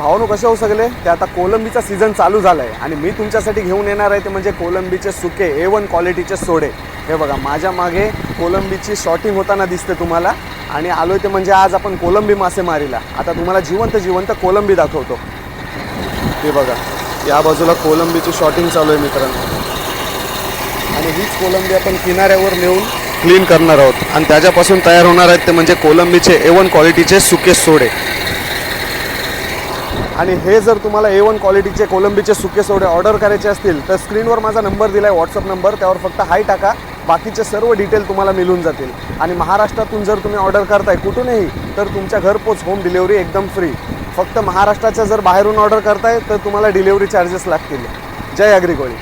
भावनो कसे होऊ सगळे ते आता कोलंबीचा सीझन चालू झाला आहे आणि मी तुमच्यासाठी घेऊन येणार आहे ते म्हणजे कोलंबीचे सुके ए वन क्वालिटीचे सोडे. हे बघा माझ्या मागे कोलंबीची शॉटिंग होताना दिसते तुम्हाला. आणि आलो ते म्हणजे आज आपण कोलंबी मासेमारीला आता तुम्हाला जिवंत जिवंत कोलंबी दाखवतो. हे बघा या बाजूला कोलंबीची शॉटिंग चालू आहे मित्रांनो. आणि हीच कोलंबी आपण किनाऱ्यावर नेऊन क्लीन करणार आहोत. आणि त्याच्यापासून तयार होणार आहेत ते म्हणजे कोलंबीचे ए वन क्वालिटीचे सुके सोडे. आणि हे जर तुम्हाला ए वन क्वालिटीचे कोलंबीचे सुके सोडे ऑर्डर करायचे असतील तर स्क्रीनवर माझा नंबर दिला आहे व्हॉट्सअप नंबर त्यावर फक्त हाय टाका. बाकीचे सर्व डिटेल तुम्हाला मिळून जातील. आणि महाराष्ट्रातून जर तुम्ही ऑर्डर करताय कुठूनही तर तुमच्या घरपोच होम डिलेवरी एकदम फ्री फक्त महाराष्ट्राच्या जर बाहेरून ऑर्डर करताय तर तुम्हाला डिलेवरी चार्जेस लागतील. जय अग्रिकोळी